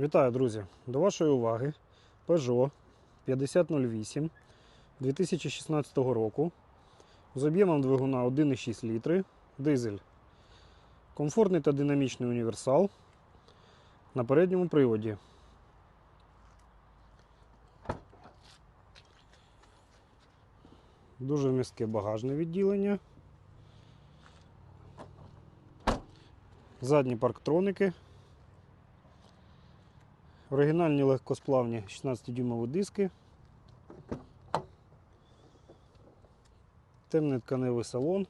Вітаю, друзі! До вашої уваги Peugeot 5008 2016 року з об'ємом двигуна 1,6 літри, дизель. Комфортний та динамічний універсал на передньому приводі. Дуже м'яке багажне відділення. Задні парктроники. Оригінальні легкосплавні 16-дюймові диски. Темний тканевий салон.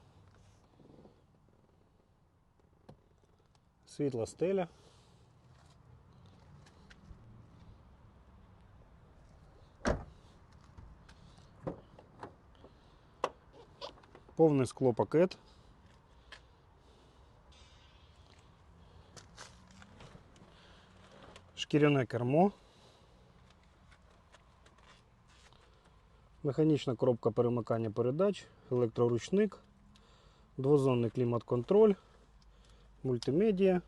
Світла стеля. Повний склопакет. Шкіряне кермо. Механічна коробка перемикання передач, електроручник, двозонний клімат-контроль, мультимедіа.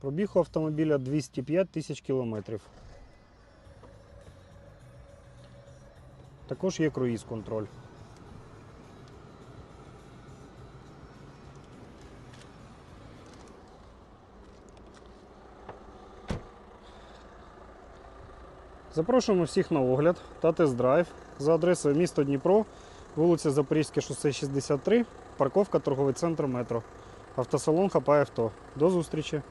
Пробіг у автомобіля 205 тисяч кілометрів. Також є круїз-контроль. Запрошуємо всіх на огляд та тест-драйв за адресою місто Дніпро, вулиця Запорізьке шосе 63, парковка торговий центр метро. Автосалон Хапай авто. До зустрічі!